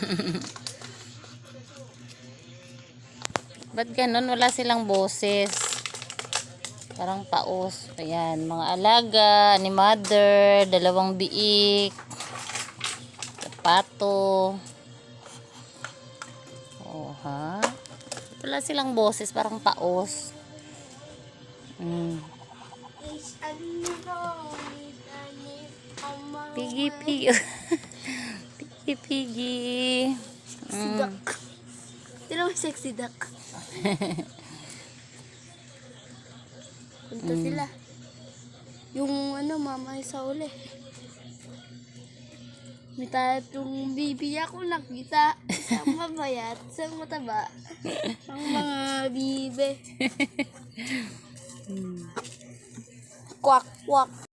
Ba't ganun? Wala silang boses. Parang paos. Ayan, mga alaga, ni mother, dalawang biik, pato. Oh, ha? Wala silang boses, parang paos. Mm. Piggy, piggy. piggy, piggy. Si Mm. duck. Sino may sexy duck? Punta Mm. sila. Yung ano, mama sa uli. May tatong bibi ako nakita. Isang mabayat, isang mataba. Ang mga bibe. Kwak, kwak.